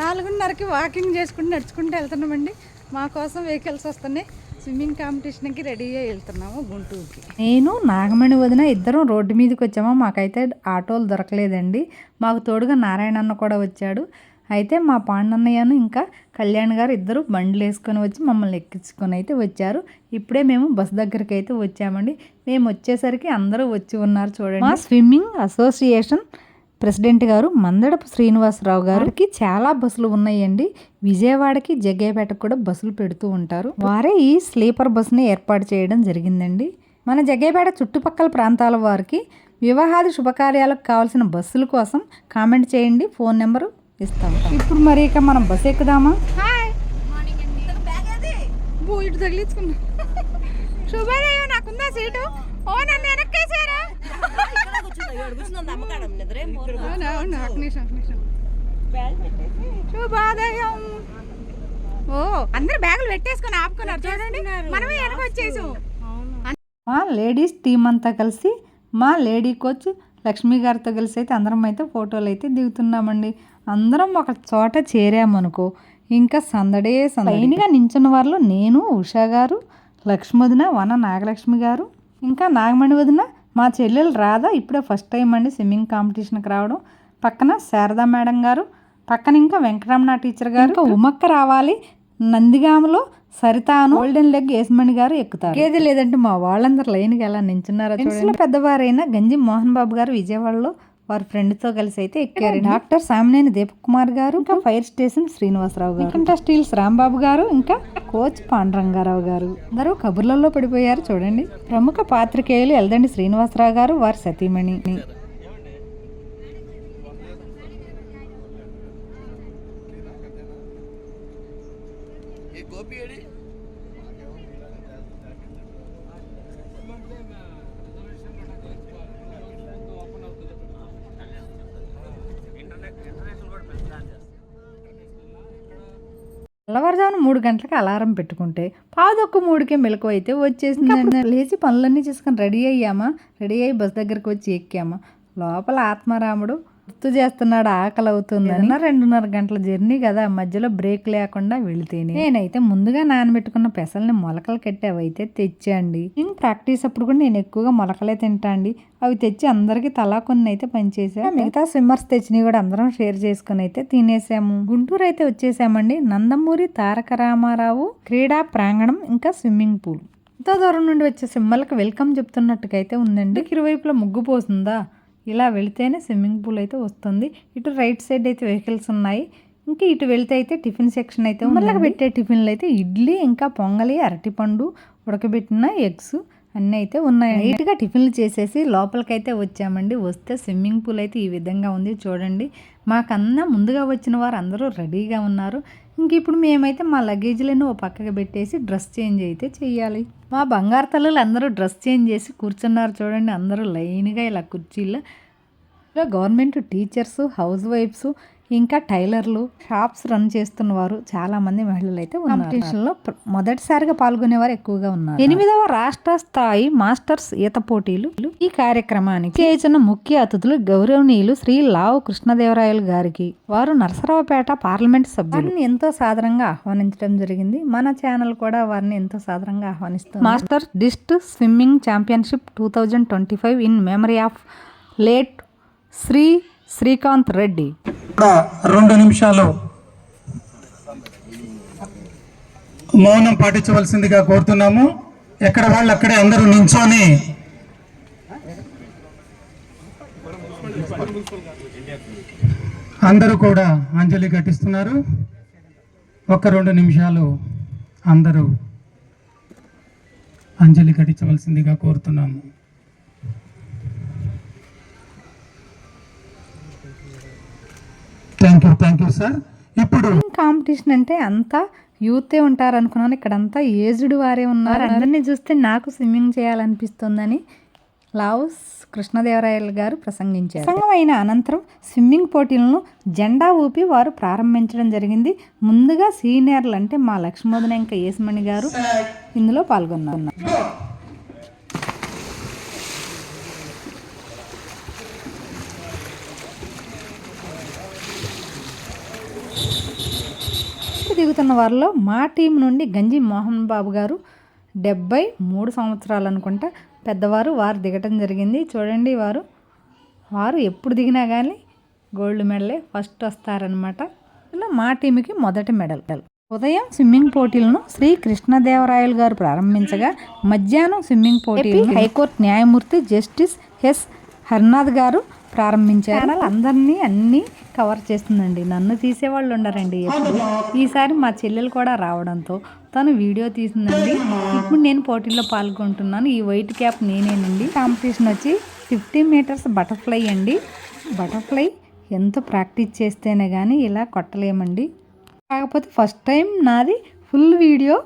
నాలుగున్నరకి walking చేసుకుంటూ నడుచుకుంటూ వెళ్తున్నామండి. మా కోసం వెహికల్స్ వస్తున్నాయి. స్విమ్మింగ్ కాంపిటీషన్కి రెడీ అయ్యి వెళ్తున్నాము గుంటూరుకి. నేను నాగమణి వదిన ఇద్దరం రోడ్డు మీదకి వచ్చాము. మాకైతే ఆటోలు దొరకలేదండి. మాకు తోడుగా నారాయణ అన్న కూడా వచ్చాడు. అయితే మా పాండన్నయ్యను ఇంకా కళ్యాణ్ గారు ఇద్దరు బండ్లు వేసుకొని వచ్చి మమ్మల్ని ఎక్కించుకొని అయితే వచ్చారు. ఇప్పుడే మేము బస్ దగ్గరికి అయితే వచ్చామండి. మేము వచ్చేసరికి అందరూ వచ్చి ఉన్నారు చూడండి. మా స్విమ్మింగ్ అసోసియేషన్ ప్రెసిడెంట్ గారు మందడపు శ్రీనివాసరావు గారికి చాలా బస్సులు ఉన్నాయండి. విజయవాడకి జగ్గేపేటకు కూడా బస్సులు పెడుతూ ఉంటారు. వారే ఈ స్లీపర్ బస్సుని ఏర్పాటు చేయడం జరిగిందండి. మన జగ్గేపేట చుట్టుపక్కల ప్రాంతాల వారికి వివాహాది శుభకార్యాలకు కావాల్సిన బస్సుల కోసం కామెంట్ చేయండి. ఫోన్ నెంబరు ఇస్తాం. ఇప్పుడు మరి ఇక మనం బస్సు ఎక్కుదామా? ఇటు తగిలించుకున్నా. శుభోదయం నాకుందా సీటు? ఓ నన్ను వెనక్కేసారా. నిమిషం, నిమిషం. ఓ అందరు బ్యాగులు పెట్టేసుకొని ఆపుకున్నారు. చూడండి మనమే వెనక వచ్చేసాం. మా లేడీస్ టీం అంతా కలిసి మా లేడీ కోచ్ లక్ష్మి గారితో కలిసి అయితే అందరం అయితే ఫోటోలు అయితే దిగుతున్నామండి. అందరం ఒక చోట చేరామనుకో ఇంకా సందడే సందడిగా నించున్న వాళ్ళు నేను ఉషా గారు లక్ష్మొదిన వన నాగలక్ష్మి గారు ఇంకా నాగమణి వదిన మా చెల్లెలు రాధా ఇప్పుడే ఫస్ట్ టైం అండి స్విమ్మింగ్ కాంపిటీషన్కి రావడం. పక్కన శారదా మేడం గారు పక్కన ఇంకా వెంకటరమణ టీచర్ గారు. ఇంకా ఉమక్క రావాలి నందిగామలో సరితాను గోల్డెన్ లెగ్ ఏస్మణి గారు ఎక్కుతారు. ఏది లేదంటే మా వాళ్ళందరూ లైన్కి ఎలా నించున్నారో పెద్దవారైన గంజి మోహన్ బాబు గారు విజయవాడలో వారి ఫ్రెండ్తో కలిసి అయితే ఎక్కారు డాక్టర్ సామినేని దీపక్ కుమార్ గారు ఇంకా? ఫైర్ స్టేషన్ శ్రీనివాసరావు గారు. ఇంకా స్టీల్స్ రాంబాబు గారు ఇంకా? కోచ్ పాండురంగారావు గారు. అందరూ కబుర్లలో పడిపోయారు చూడండి. ప్రముఖ పాత్రికేయులు ఎల్దండి శ్రీనివాసరావు గారు వారి సతీమణి. తెల్లవారుజామున మూడు గంటలకు అలారం పెట్టుకుంటే పాదొక్క మూడుకే మెలకు అయితే వచ్చేసింది లేచి పనులన్నీ చేసుకొని రెడీ అయ్యామా? రెడీ అయ్యి బస్ దగ్గరకు వచ్చి ఎక్కామా? లోపల ఆత్మారాముడు గుర్తు చేస్తున్నాడు ఆకలి అవుతుందని రెండున్నర గంటల జర్నీ కదా మధ్యలో బ్రేక్ లేకుండా వెళితేనే. నేనైతే ముందుగా నానబెట్టుకున్న పెసల్ని మొలకలు కట్టి అవి అయితే తెచ్చండి. నేను ప్రాక్టీస్ అప్పుడు కూడా నేను ఎక్కువగా మొలకలే తింటా అండి. అవి తెచ్చి అందరికి తలా కొన్ని అయితే పనిచేసా మిగతా స్విమ్మర్స్ తెచ్చినవి కూడా అందరం షేర్ చేసుకుని అయితే తినేసాము. గుంటూరు అయితే వచ్చేసామండి. నందమూరి తారక రామారావు క్రీడా ప్రాంగణం ఇంకా స్విమ్మింగ్ పూల్. ఎంతో దూరం నుండి వచ్చే సింహలకు వెల్కమ్ చెప్తున్నట్టుగా అయితే ఉందండి. ఇరువైపులా ముగ్గు పోతుందా ఇలా వెళితేనే స్విమ్మింగ్ పూల్ అయితే వస్తుంది. ఇటు రైట్ సైడ్ అయితే వెహికల్స్ ఉన్నాయి. ఇంకా ఇటు వెళ్తే అయితే టిఫిన్ సెక్షన్ అయితే మళ్ళీ పెట్టే టిఫిన్లు అయితే ఇడ్లీ ఇంకా పొంగలి అరటిపండు ఉడకబెట్టిన ఎగ్స్ అన్నీ అయితే ఉన్నాయి. నీట్గా టిఫిన్లు చేసేసి లోపలికైతే వచ్చామండి. వస్తే స్విమ్మింగ్ పూల్ అయితే ఈ విధంగా ఉంది. చూడండి మాకన్నా ముందుగా వచ్చిన వారు అందరూ రెడీగా ఉన్నారు. ఇంక ఇప్పుడు మేమైతే మా లగేజ్లను ఓ పక్కకు పెట్టేసి డ్రెస్ చేంజ్ అయితే చెయ్యాలి. మా బంగారు తల్లులు అందరూ డ్రెస్ చేంజ్ చేసి కూర్చున్నారు చూడండి అందరూ లైన్గా ఇలా కుర్చీల్లో. ఇలా గవర్నమెంట్ టీచర్స్ హౌస్ వైఫ్స్ ఇంకా టైలర్లు షాప్స్ రన్ చేస్తున్న వారు చాలా మంది మహిళలు అయితే కాంపిటీషన్లో ప్ర- మొదటిసారిగా పాల్గొనేవారు ఎక్కువగా ఉన్నారు. ఎనిమిదవ రాష్ట్ర స్థాయి మాస్టర్స్ ఈత పోటీలు. ఈ కార్యక్రమానికి చేసిన ముఖ్య అతిథులు గౌరవనీయులు శ్రీ లావు కృష్ణదేవరాయలు గారికి వారు నరసరావుపేట పార్లమెంట్ సభ్యులు. ఎంతో సాదరంగా ఆహ్వానించడం జరిగింది. మన ఛానల్ కూడా వారిని ఎంతో సాదరంగా ఆహ్వానిస్తుంది. Master dist swimming championship two thousand twenty five in memory of late Shri Srikanth Reddy. రెండు నిమిషాలు మౌనం పాటించవలసిందిగా కోరుతున్నాము. ఎక్కడ వాళ్ళు అక్కడే అందరూ నించొని అందరూ కూడా అంజలి ఘటిస్తున్నారు. ఒక రెండు నిమిషాలు అందరూ అంజలి ఘటించవలసిందిగా కోరుతున్నాము. Thank you thank you sir ఇప్పుడు కాంపిటీషన్ అంటే అంతా యూతే ఉంటారు అనుకున్నాను ఇక్కడ అంతా ఏజ్డ్ వారే ఉన్నారు. అందరినీ చూస్తే నాకు స్విమ్మింగ్ చేయాలనిపిస్తుందని లావుస్ కృష్ణదేవరాయలు గారు ప్రసంగించారు. ప్రసంగం అయిన అనంతరం స్విమ్మింగ్ పోటీలను జెండా ఊపి వారు ప్రారంభించడం జరిగింది. ముందుగా సీనియర్లు అంటే మా లక్ష్మోదన ఇంకా యేసుమణి గారు ఇందులో పాల్గొన్నారు ఫస్ట్ దిగుతున్న వారిలో మా టీం నుండి గంజి మోహన్ బాబు గారు డెబ్బై మూడు సంవత్సరాలు అనుకుంటా పెద్దవారు వారు దిగటం జరిగింది. చూడండి వారు. వారు ఎప్పుడు దిగినా కానీ గోల్డ్ మెడలే ఫస్ట్ వస్తారనమాట ఇలా మా టీంకి మొదటి మెడల్. ఉదయం స్విమ్మింగ్ పోటీలను శ్రీ కృష్ణదేవరాయలు గారు ప్రారంభించగా మధ్యాహ్నం స్విమ్మింగ్ పోటీలు హైకోర్టు న్యాయమూర్తి జస్టిస్ ఎస్ హర్నాథ్ గారు ప్రారంభించారు. అందరినీ అన్నీ కవర్ చేస్తుందండి. నన్ను తీసేవాళ్ళు ఉండరండి ఎప్పుడు. ఈసారి మా చెల్లెలు కూడా రావడంతో తను వీడియో తీసిందండి. ఇప్పుడు నేను పోటీలో పాల్గొంటున్నాను. ఈ వైట్ క్యాప్ నేనేనండి. కాంపిటీషన్ వచ్చి ఫిఫ్టీ మీటర్స్ బటర్ఫ్లై అండి. బటర్ఫ్లై ఎంత ప్రాక్టీస్ చేస్తేనే కానీ ఇలా కొట్టలేమండి. కాకపోతే ఫస్ట్ టైం నాది ఫుల్ వీడియో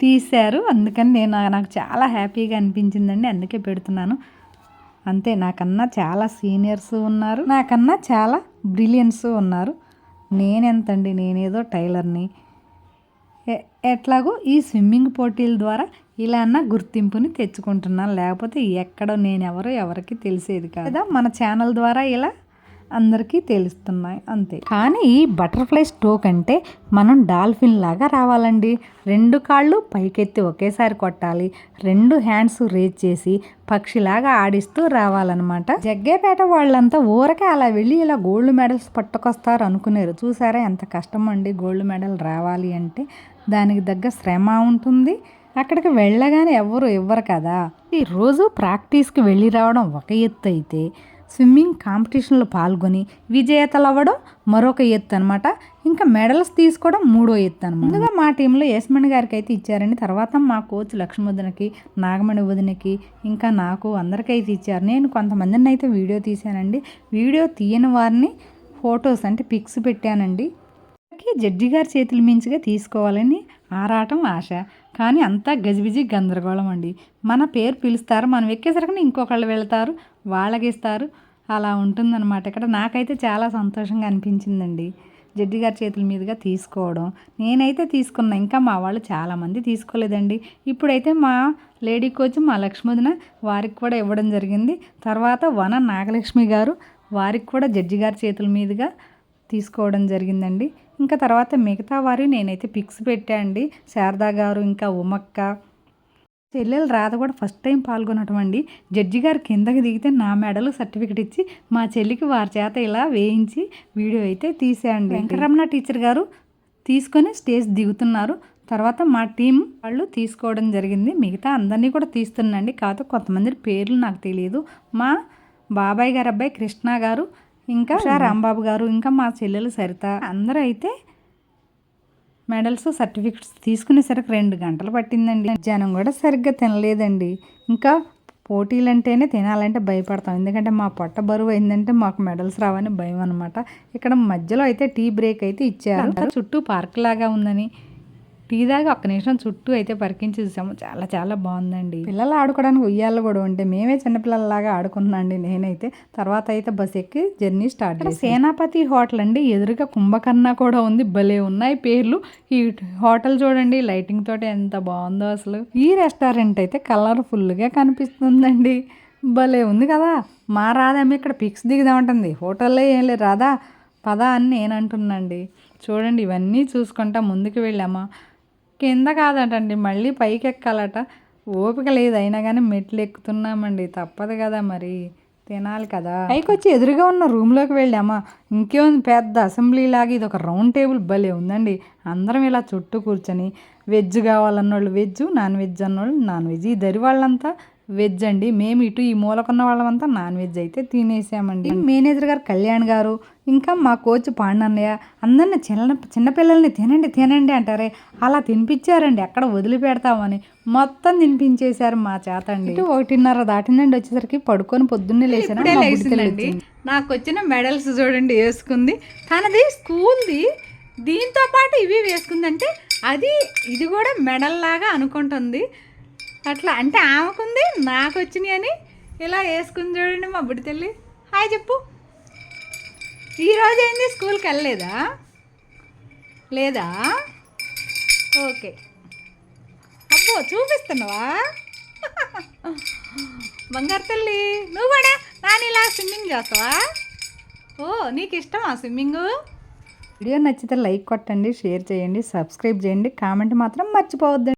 తీశారు. అందుకని నేను నాకు చాలా హ్యాపీగా అనిపించిందండి. అందుకే పెడుతున్నాను. అంతే నాకన్నా చాలా సీనియర్స్ ఉన్నారు నాకన్నా చాలా బ్రిలియన్స్ ఉన్నారు. నేనెంతండి నేనేదో టైలర్ని. ఎట్లాగో ఈ స్విమ్మింగ్ పోటీల ద్వారా ఇలా అన్న గుర్తింపుని తెచ్చుకుంటున్నాను. లేకపోతే ఎక్కడో నేను ఎవరో ఎవరికి తెలిసేది కాదు. మన ఛానల్ ద్వారా ఇలా అందరికీ తెలుస్తున్నాయి అంతే. కానీ ఈ బటర్ఫ్లై స్టోక్ అంటే మనం డాల్ఫిన్ లాగా రావాలండి. రెండు కాళ్ళు పైకెత్తి ఒకేసారి కొట్టాలి. రెండు హ్యాండ్స్ రేజ్ చేసి పక్షిలాగా ఆడిస్తూ రావాలన్నమాట. జగ్గేపేట వాళ్ళంతా ఊరకే అలా వెళ్ళి ఇలా గోల్డ్ మెడల్స్ పట్టుకొస్తారు అనుకునేరు. చూసారా ఎంత కష్టం అండి గోల్డ్ మెడల్ రావాలి అంటే. దానికి తగ్గ శ్రమ ఉంటుంది. అక్కడికి వెళ్ళగానే ఎవరు ఇవ్వరు కదా. ఈ రోజు ప్రాక్టీస్కి వెళ్ళి రావడం ఒక ఎత్తు అయితే స్విమ్మింగ్ కాంపిటీషన్లో పాల్గొని విజేతలు అవ్వడం మరొక ఎత్తు అనమాట ఇంకా మెడల్స్ తీసుకోవడం మూడో ఎత్తు అనమాట ముందుగా మా టీంలో యశ్మణి గారికి అయితే ఇచ్చారండి. తర్వాత మా కోచ్ లక్ష్మీవదనకి నాగమణి వదినకి ఇంకా నాకు అందరికైతే ఇచ్చారు. నేను కొంతమందిని అయితే వీడియో తీశానండి. వీడియో తీయని వారిని ఫొటోస్ అంటే పిక్స్ పెట్టానండి. జడ్జి గారి చేతుల మించిగా తీసుకోవాలని ఆరాటం ఆశ. కానీ అంతా గజిబిజి గందరగోళం అండి. మన పేరు పిలుస్తారు మనం ఎక్కేసరికి ఇంకొకళ్ళు వెళ్తారు వాళ్ళకి ఇస్తారు అలా ఉంటుందన్నమాట. ఇక్కడ నాకైతే చాలా సంతోషంగా అనిపించిందండి. జడ్జి గారి చేతుల మీదుగా తీసుకోవడం. నేనైతే తీసుకున్నా ఇంకా మా వాళ్ళు చాలామంది తీసుకోలేదండి. ఇప్పుడైతే మా లేడీ కోచ్ మా లక్ష్మదిన వారికి కూడా ఇవ్వడం జరిగింది. తర్వాత వన నాగలక్ష్మి గారు వారికి కూడా జడ్జి గారి చేతుల మీదుగా తీసుకోవడం జరిగిందండి. ఇంకా తర్వాత మిగతా వారి నేనైతే పిక్స్ పెట్టా అండి. శారదా గారు ఇంకా ఉమక్క. చెల్లెలు రాధ కూడా ఫస్ట్ టైం పాల్గొనటం అండి జడ్జి గారు కిందకి దిగితే నా మెడలు సర్టిఫికెట్ ఇచ్చి మా చెల్లికి వారి చేత ఇలా వేయించి వీడియో అయితే తీసేయండి వెంకటరమణ టీచర్ గారు తీసుకొని స్టేజ్ దిగుతున్నారు. తర్వాత మా టీం వాళ్ళు తీసుకోవడం జరిగింది. మిగతా అందరినీ కూడా తీస్తున్నాండి కాకపోతే కొంతమంది పేర్లు నాకు తెలియదు. మా బాబాయ్ గారు అబ్బాయి కృష్ణ గారు ఇంకా రాంబాబు గారు ఇంకా మా చెల్లెలు సరిత అందరూ అయితే మెడల్స్ సర్టిఫికెట్స్ తీసుకునేసరికి రెండు గంటలు పట్టిందండి. మధ్యాహ్నం కూడా సరిగ్గా తినలేదండి. ఇంకా పోటీలు అంటేనే తినాలంటే భయపడతాం. ఎందుకంటే మా పొట్ట బరువు అయిందంటే మాకు మెడల్స్ రావని భయం అనమాట ఇక్కడ మధ్యలో అయితే టీ బ్రేక్ అయితే ఇచ్చారు. చుట్టూ పార్క్ లాగా ఉందని టీ దాకా ఒక్క నిమిషం చుట్టూ అయితే పరికించి చూసాము. చాలా చాలా బాగుందండి. పిల్లలు ఆడుకోవడానికి ఉయ్యాలు కూడా ఉంటే మేమే చిన్నపిల్లలలాగా ఆడుకున్నాండి నేనైతే. తర్వాత అయితే బస్ ఎక్కి జర్నీ స్టార్ట్ సేనాపతి హోటల్ అండి. ఎదురుగా కుంభకర్ణ కూడా ఉంది. భలే ఉన్నాయి పేర్లు. ఈ హోటల్ చూడండి లైటింగ్ తోటి ఎంత బాగుందో అసలు. ఈ రెస్టారెంట్ అయితే కలర్ఫుల్గా కనిపిస్తుందండి. భలే ఉంది కదా. మా రాధమ్మ ఇక్కడ పిక్స్ దిగుదామంటుంది హోటల్లో ఏం లేదు. రాదా పద అని నేను అంటున్నాండి చూడండి ఇవన్నీ చూసుకుంటా ముందుకు వెళ్ళామా. కింద కాదటండి మళ్ళీ పైకి ఎక్కాలట ఓపిక లేదు అయినా కానీ మెట్లు ఎక్కుతున్నామండి. తప్పదు కదా మరి తినాలి కదా. పైకి వచ్చి ఎదురుగా ఉన్న రూమ్లోకి వెళ్ళామా ఇంకేముంది పెద్ద అసెంబ్లీ లాగా ఇది ఒక రౌండ్ టేబుల్ భలే ఉందండి. అందరం ఇలా చుట్టూ కూర్చొని వెజ్ కావాలన్నోళ్ళు వెజ్ నాన్ వెజ్ అన్నోళ్ళు నాన్ వెజ్. ఈ దరి వాళ్ళంతా వెజ్ అండి. మేము ఇటు ఈ మూలకున్న వాళ్ళమంతా నాన్ వెజ్ అయితే తినేసామండి. మేనేజర్ గారు కళ్యాణ్ గారు ఇంకా మా కోచ్ పాండన్నయ్య అందరిని చిన్న చిన్నపిల్లల్ని తినండి తినండి అంటారే అలా తినిపించారండి. ఎక్కడ వదిలిపెడతామని మొత్తం తినిపించేశారు మా చేత అండి. ఇటు ఒకటిన్నర దాటిందండి. వచ్చేసరికి పడుకొని పొద్దున్నే లేచాను నాకు వచ్చిన మెడల్స్ చూడండి వేసుకుంది. తనది స్కూల్ది. దీంతో పాటు ఇవి వేసుకుందంటే అది ఇది కూడా మెడల్ లాగా అనుకుంటుంది. అట్లా. అంటే ఆమెకుంది నాకు వచ్చినాయి అని ఇలా వేసుకుని చూడండి మా బుడి తల్లి. హాయ్ చెప్పు. ఈరోజు ఏంది? స్కూల్కి వెళ్ళలేదా? లేదా? ఓకే. అబ్బో చూపిస్తున్నావా? బంగారు తల్లి నువ్వు కూడా నాని ఇలా స్విమ్మింగ్ చేస్తావా? ఓ నీకు ఇష్టమా స్విమ్మింగ్? వీడియో నచ్చితే లైక్ కొట్టండి షేర్ చేయండి సబ్స్క్రైబ్ చేయండి కామెంట్ మాత్రం మర్చిపోవద్దండి.